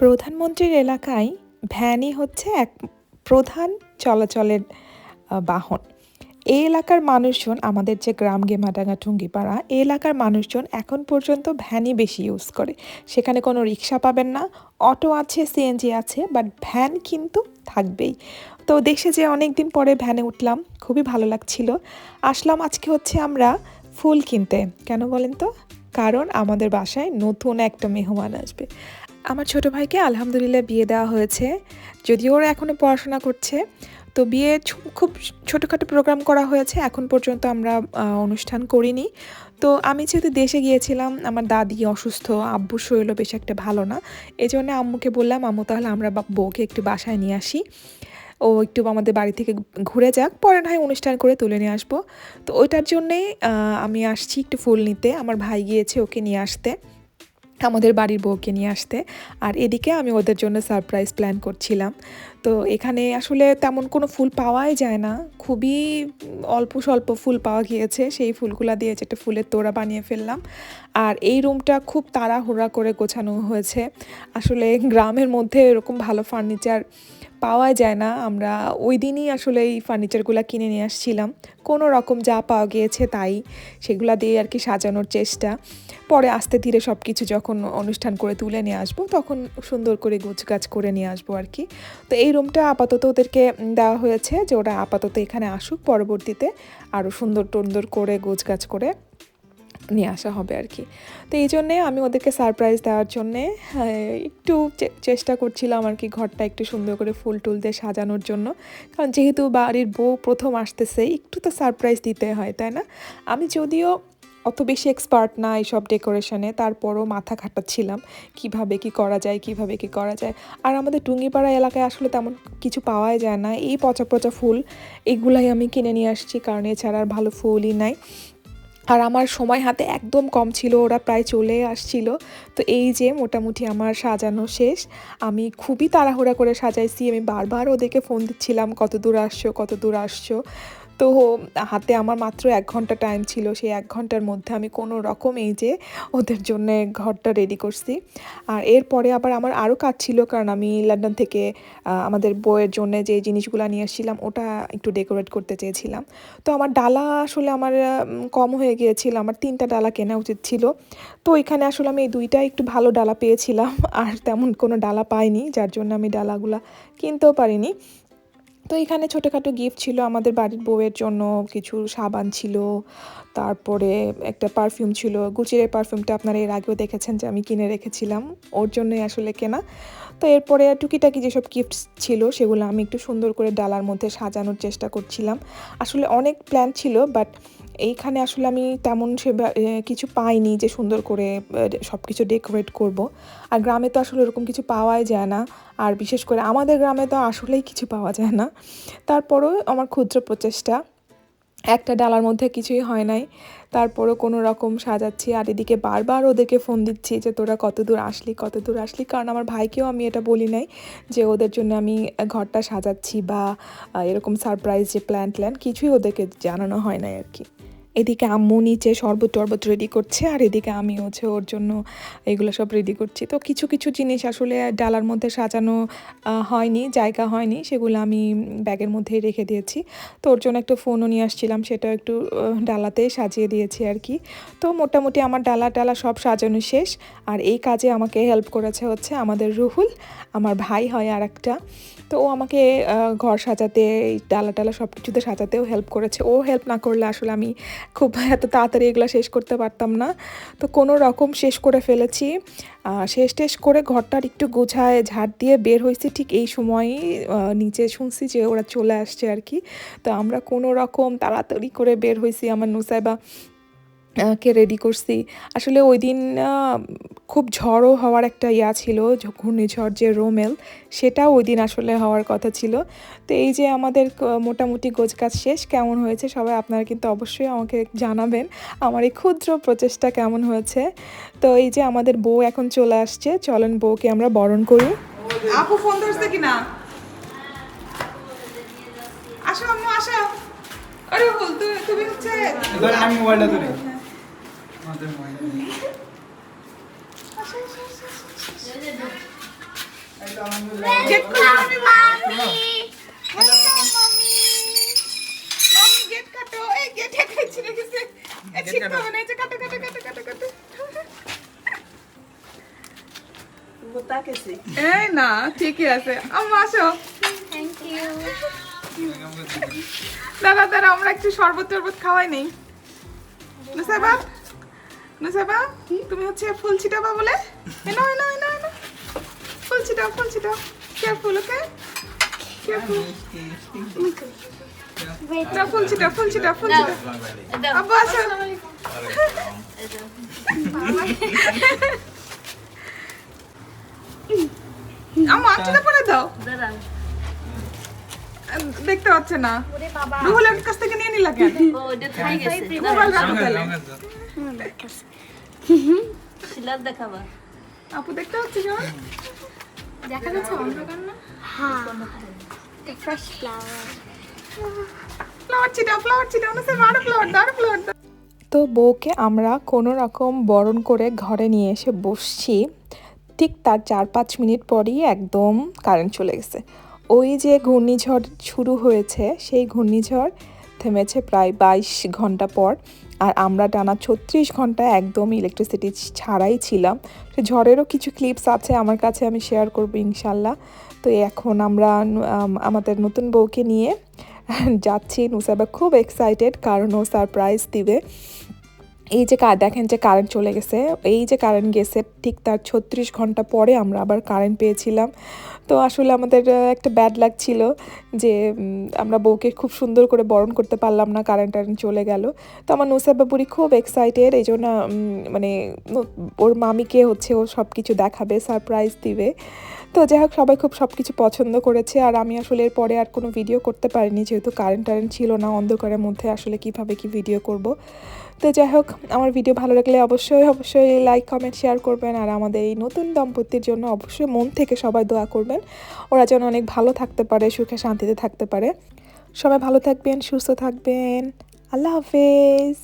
প্রধানমন্ত্রীর এলাকায় ভ্যানই হচ্ছে এক প্রধান চলাচলের বাহন। এই এলাকার মানুষজন, আমাদের যে গ্রাম গেমাডাঙ্গা টুঙ্গিপাড়া এই এলাকার মানুষজন এখন পর্যন্ত ভ্যানই বেশি ইউজ করে। সেখানে কোনো রিক্সা পাবেন না, অটো আছে সিএনজি আছে বাট ভ্যান কিন্তু থাকবেই। তো দেশে যে অনেক দিন পরে ভ্যানে উঠলাম, খুবই ভালো লাগছিল। আসলাম আজকে হচ্ছে আমরা ফুল কিনতে। কেন বলেন তো? কারণ আমাদের বাসায় নতুন একটা মেহমান আসবে। আমার ছোট ভাইকে আলহামদুলিল্লাহ বিয়ে দেওয়া হয়েছে। যদিও ওরা এখনও পড়াশোনা করছে। তো বিয়ে খুব ছোটোখাটো প্রোগ্রাম করা হয়েছে। এখন পর্যন্ত আমরা অনুষ্ঠান করিনি। তো আমি যেহেতু দেশে গিয়েছিলাম, আমার দাদি অসুস্থ, আব্বুর শরীরও বেশ একটা ভালো না। এই জন্য আম্মুকে বললাম, আম্মু, তাহলে আমরা বউকে একটু বাসায় নিয়ে আসি। ও একটু আমাদের বাড়ি থেকে ঘুরে যাক। পরে না হয় অনুষ্ঠান করে তুলে নিয়ে আসব। তো ওইটার জন্যেই আমি আসছি একটু ফুল নিতে। আমার ভাই গিয়েছে ওকে নিয়ে আসতে। আমাদের বাড়ির বউকে নিয়ে আসতে। আর এদিকে আমি ওদের জন্য সারপ্রাইজ প্ল্যান করছিলাম। তো এখানে আসলে তেমন কোনো ফুল পাওয়াই যায় না। খুবই অল্প স্বল্প ফুল পাওয়া গিয়েছে। সেই ফুলগুলা দিয়ে একটা ফুলের তোড়া বানিয়ে ফেললাম। আর এই রুমটা খুব তাড়াহুড়া করে গোছানো হয়েছে। আসলে গ্রামের মধ্যে এরকম ভালো ফার্নিচার পাওয়া যায় না। আমরা ওই দিনই আসলে এই ফার্নিচারগুলো কিনে নিয়ে আসছিলাম। কোনো রকম যা পাওয়া গিয়েছে তাই। সেগুলা দিয়ে আর কি সাজানোর চেষ্টা। পরে আস্তে ধীরে সব কিছু যখন অনুষ্ঠান করে তুলে নিয়ে আসব, তখন সুন্দর করে গোছগাছ করে নিয়ে আসব আর কি। তো এই রুমটা আপাতত ওদেরকে দেওয়া হয়েছে যে ওরা আপাতত এখানে আসুক। পরবর্তীতে আরও সুন্দর টন্দর করে গোছগাছ করে নিয়ে আসা হবে আর কি। তো এই জন্যে আমি ওদেরকে সারপ্রাইজ দেওয়ার জন্যে একটু চে- চেষ্টা করছিলাম আর কি ঘরটা একটু সুন্দর করে ফুল টুল দিয়ে সাজানোর জন্য। কারণ যেহেতু বাড়ির বউ প্রথম আসতেছে, একটু তো সারপ্রাইজ দিতে হয়, তাই না? আমি যদিও অত বেশি এক্সপার্ট না এইসব ডেকোরেশনে তারপরও মাথা খাটাচ্ছিলাম, কীভাবে কি করা যায়, কীভাবে কি করা যায়। আর আমাদের টুঙ্গিপাড়া এলাকায় আসলে তেমন কিছু পাওয়াই যায় না। এই পচা পচা ফুল, এগুলাই আমি কিনে নিয়ে আসছি, কারণ এছাড়া আর ভালো ফুলই নাই। আর আমার সময় হাতে একদম কম ছিল, ওরা প্রায় চলে আসছিল। তো এই যে মোটামুটি আমার সাজানো শেষ, আমি খুবই তাড়াহুড়া করে সাজাইছি। আমি বারবার ওদেরকে ফোন দিচ্ছিলাম, কত দূর আসছো, কত দূর আসছো? তো হাতে আমার মাত্র এক ঘণ্টা টাইম ছিল, সেই এক ঘণ্টার মধ্যে আমি কোনো রকম এই যে ওদের জন্য ঘরটা রেডি করছি। আর এরপরে আবার আমার আরও কাজ ছিল, কারণ আমি লন্ডন থেকে আমাদের বইয়ের জন্য যে জিনিসগুলো নিয়ে এসেছিলাম ওটা একটু ডেকোরেট করতে চেয়েছিলাম। তো আমার ডালা আসলে আমার কম হয়ে গিয়েছিল, আমার তিনটা ডালা কেনা উচিত ছিল। তো এখানে আসলে আমি এই দুইটা একটু ভালো ডালা পেয়েছিলাম, আর তেমন কোনো ডালা পাইনি, যার জন্য আমি ডালাগুলা কিনতেও পারিনি। তো এখানে ছোটোখাটো গিফট ছিল আমাদের বাড়ির বউয়ের জন্য, কিছু সাবান ছিল, তারপরে একটা পারফিউম ছিল। গুচির পারফিউমটা আপনারা এর আগেও দেখেছেন যে আমি কিনে রেখেছিলাম। ওর জন্যই আসলে কেনা। তো এরপরে টুকিটাকি যেসব গিফটস ছিল, সেগুলো আমি একটু সুন্দর করে ডালার মধ্যে সাজানোর চেষ্টা করছিলাম। আসলে অনেক প্ল্যান ছিল বাট এইখানে আসলে আমি তেমন সেবা কিছু পাইনি যে সুন্দর করে সব কিছু ডেকোরেট করব। আর গ্রামে তো আসলে ওরকম কিছু পাওয়াই যায় না। আর বিশেষ করে আমাদের গ্রামে তো আসলেই কিছু পাওয়া যায় না। তারপরেও আমার ক্ষুদ্র প্রচেষ্টা। একটা ডালার মধ্যে কিছুই হয় নাই। তারপরও কোনো রকম সাজাচ্ছি আর এদিকে বারবার ওদেরকে ফোন দিচ্ছি যে, তোরা কত দূর আসলি, কত দূর আসলি? কারণ আমার ভাইকেও আমি এটা বলি নাই যে, ওদের জন্য আমি ঘরটা সাজাচ্ছি বা এরকম সারপ্রাইজ যে প্ল্যান ট্ল্যান কিছুই ওদেরকে জানানো হয় নাই আর কি। এদিকে আম্মু নিচে শরবত টরবত রেডি করছে, আর এদিকে আমি হচ্ছে ওর জন্য এগুলো সব রেডি করছি। তো কিছু কিছু জিনিস আসলে ডালার মধ্যে সাজানো হয়নি, জায়গা হয়নি, সেগুলো আমি ব্যাগের মধ্যেই রেখে দিয়েছি। তো ওর জন্য একটা ফোনও নিয়ে আসছিলাম, সেটা একটু ডালাতে সাজিয়ে দিয়েছি আর কি। তো মোটামুটি আমার ডালা টালা সব সাজানো শেষ, আর এই কাজে আমাকে হেল্প করেছে হচ্ছে আমাদের রুহুল, আমার ভাই হয় আর একটা তো ও আমাকে ঘর সাজাতে, এই ডালা টালা সব কিছুতে সাজাতেও হেল্প করেছে। ও হেল্প না করলে আসলে আমি খুব এত তাড়াতাড়ি এগুলো শেষ করতে পারতাম না। তো কোনো রকম শেষ করে ফেলেছি। শেষ টেস করে ঘরটার একটু গোছায় ঝাড় দিয়ে বের হয়েছি ঠিক এই সময়ই নিচে শুনছি যে ওরা চলে আসছে আর কি। তো আমরা কোনো রকম তাড়াতাড়ি করে বের হয়েছি। আমার নুসাইবা কে রেডি করছি। আসলে ওই দিন খুব ঝড়ও হওয়ার একটা ইয়া ছিল ঘূর্ণিঝড় যে রোমেল সেটাও ওই দিন আসলে হওয়ার কথা ছিল। তো এই যে আমাদের মোটামুটি গোছগাছ শেষ কেমন হয়েছে সবাই আপনারা কিন্তু অবশ্যই আমাকে জানাবেন আমার এই ক্ষুদ্র প্রচেষ্টা কেমন হয়েছে। তো এই যে আমাদের বউ এখন চলে আসছে চলেন বউকে আমরা বরণ করি। আপু ফোন ধরছে কিনা? আসো আম্মু আসো। আরে বল তুমি হচ্ছে আমি মোবাইলটা ধরি। আমাদের মোবাইল নেই। এই না এই যে কাটো কাটো কাটো কাটো কাটো এই না ঠিকই আছে আম্মা আসো থ্যাংক ইউ দাদা দাদা আমরা একটু শরবত টরবত খাওয়াই নেই নুসাইবা নুসাইবা তুমি হচ্ছে ফুল ছিটাবা বলে? এনো এনো এনো এনো ফুল ছিটাও ফুল ছিটাও। কেয়ারফুল ওকে কেয়ারফুল না ফুল ছিটাও ফুল ছিটাও ফুল ছিটাও। আব্বু আসো। আম্মু আঁচটা পরে দাও। দেখতে পাচ্ছে না। ওরে বাবা। রুহুলের কাছ থেকে নিয়ে নিলা কেন? মোবাইল রাখো তাহলে। শিলার দেখাবা। আপু দেখতে পাচ্ছি কেমন? দেখা যাচ্ছে অন্ধকার না? হ্যাঁ। ফ্রেশ ফ্লাওয়ার ফ্লাওয়ার ছিটাও ফ্লাওয়ার ছিটাও না আরও ফ্লাওয়ার দাও ফ্লাওয়ার তো বউকে আমরা কোনো রকম বরণ করে ঘরে নিয়ে এসে বসছি। ঠিক তার চার পাঁচ মিনিট পরই একদম কারেন্ট চলে গেছে। ওই যে ঘূর্ণিঝড় শুরু হয়েছে, সেই ঘূর্ণিঝড় থেমেছে প্রায় বাইশ ঘণ্টা পর। আর আমরা টানা ছত্রিশ ঘণ্টা একদম ইলেকট্রিসিটি ছাড়াই ছিলাম। সে ঝড়েরও কিছু ক্লিপস আছে, আমার কাছে আমি শেয়ার করব ইনশাল্লাহ। তো এখন আমরা আমাদের নতুন বউকে নিয়ে যাচ্ছি। নুসাবা খুব এক্সাইটেড কারণ ও সারপ্রাইজ দিবে। এই যে দেখেন যে কারেন্ট চলে গেছে, এই যে কারেন্ট গেছে, ঠিক তার ছত্রিশ ঘণ্টা পরে আমরা আবার কারেন্ট পেয়েছিলাম। তো আসলে আমাদের একটা ব্যাড লাগছিল যে আমরা বউকে খুব সুন্দর করে বরণ করতে পারলাম না কারেন্ট টারেন্ট চলে গেল। তো আমার নুসাবা বুড়ি খুব এক্সাইটেড এই জন্য মানে ওর মামিকে হচ্ছে ও সব কিছু দেখাবে সারপ্রাইজ দিবে। তো যাই হোক, সবাই খুব সব কিছু পছন্দ করেছে, আর আমি আসলে এর পরে আর কোনো ভিডিও করতে পারিনি, যেহেতু কারেন্ট টারেন্ট ছিল না, অন্ধকারের মধ্যে আসলে কীভাবে কি ভিডিও করব। তো যাই হোক, আমার ভিডিও ভালো লাগলে অবশ্যই অবশ্যই লাইক কমেন্ট শেয়ার করবেন। আর আমাদের এই নতুন দম্পতির জন্য অবশ্যই মন থেকে সবাই দোয়া করবেন। ওরা যেন অনেক ভালো থাকতে পারে, সুখে শান্তিতে থাকতে পারে। সবাই ভালো থাকবেন, সুস্থ থাকবেন। আল্লাহ হাফেজ।